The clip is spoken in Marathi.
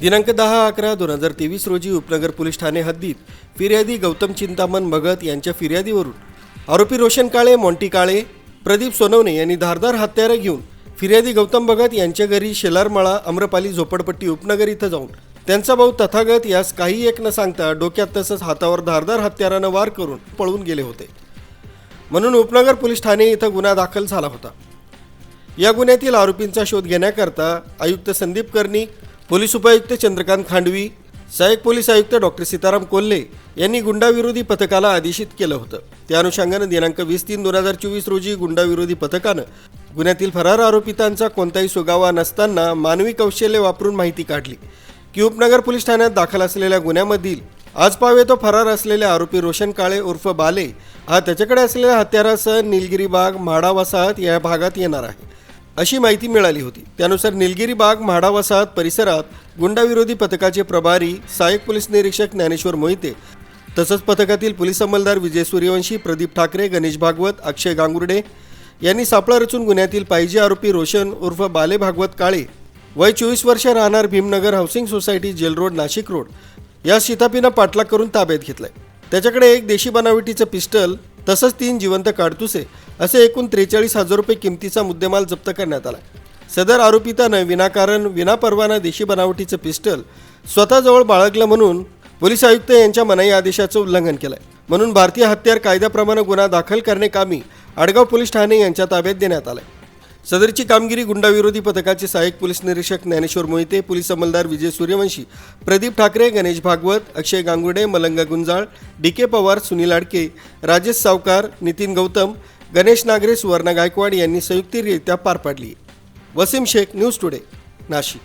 दिनांक दहा अकरा दोन हजार तेवीस रोजी उपनगर पोलीस ठाणे हद्दीत फिर्यादी गौतम चिंतामण भगत यांच्या फिर्यादीवरून आरोपी रोशन काळे मॉन्टी काळे प्रदीप सोनवणे यांनी धारदार हत्यारं घेऊन फिर्यादी गौतम भगत यांच्या घरी शेलारमाळा अम्रपाली झोपडपट्टी उपनगर इथं जाऊन त्यांचा भाऊ तथागत यास काही एक न सांगता डोक्यात तसंच हातावर धारदार हत्यारानं वार करून पळून गेले होते. म्हणून उपनगर पोलीस ठाणे इथं गुन्हा दाखल झाला होता. या गुन्ह्यातील आरोपींचा शोध घेण्याकरता आयुक्त संदीप कर्णिक पोलीस उपायुक्त चंद्रकांत खांडवी सहाय्यक पोलीस आयुक्त डॉक्टर सीताराम कोल्हे यांनी गुंडाविरोधी पथकाला आदेशित केलं होतं. त्या अनुषंगानं दिनांक वीस तीन दोन हजार चोवीस रोजी गुंडाविरोधी पथकानं गुन्ह्यातील फरार आरोपितांचा कोणताही सुगावा नसताना मानवी कौशल्य वापरून माहिती काढली. की उपनगर पोलीस ठाण्यात दाखल असलेल्या गुन्ह्यामधील आज पावे तो फरार असलेले आरोपी रोशन काळे उर्फ बाले हा त्याच्याकडे असलेल्या हत्यारासह निलगिरी बाग म्हाडा वसाहत या भागात येणार आहे. अशी माहिती मिळाली होती. त्यानुसार निलगिरी बाग म्हाडा वसाहत परिसरात गुंडाविरोधी पथकाचे प्रभारी सहाय्यक पोलीस निरीक्षक ज्ञानेश्वर मोहिते तसंच पथकातील पोलीस अंमलदार विजय सूर्यवंशी प्रदीप ठाकरे गणेश भागवत अक्षय गांगुर्डे यांनी सापळा रचून गुन्ह्यातील पाहिजे आरोपी रोशन उर्फ बाले भागवत काळे वय चोवीस वर्ष राहणार Bhimnagar housing society jail road Nashik road या शितापीनं पाठलाग करून ताब्यात घेतलाय. त्याच्याकडे एक देशी बनावटीचं पिस्टल तसंच तीन जिवंत काडतुसे असे एकूण त्रेचाळीस हजार रुपये किमतीचा मुद्देमाल जप्त करण्यात आला. सदर आरोपितानं विनाकारण विनापरवाना देशी बनावटीचं पिस्टल स्वतःजवळ बाळगलं म्हणून पोलीस आयुक्त यांच्या मनाई आदेशाचं उल्लंघन केलंय. म्हणून भारतीय हत्यार कायद्याप्रमाणे गुन्हा दाखल करणे कामी आडगाव पोलीस ठाणे यांच्या ताब्यात देण्यात आलाय. सदरची कामगिरी गुंडाविरोधी पथकाचे सहाय्यक पोलीस निरीक्षक ज्ञानेश्वर मोहिते पोलीस अंमलदार विजय सूर्यवंशी प्रदीप ठाकरे गणेश भागवत अक्षय गांगुडे मलंगा गुंजाळ डी के पवार सुनील आडके राजेश सावकार नितीन गौतम गणेश नागरे सुवर्ण गायकवाड यांनी संयुक्तरित्या पार पाडली. Wasim Shaikh news today Nashik.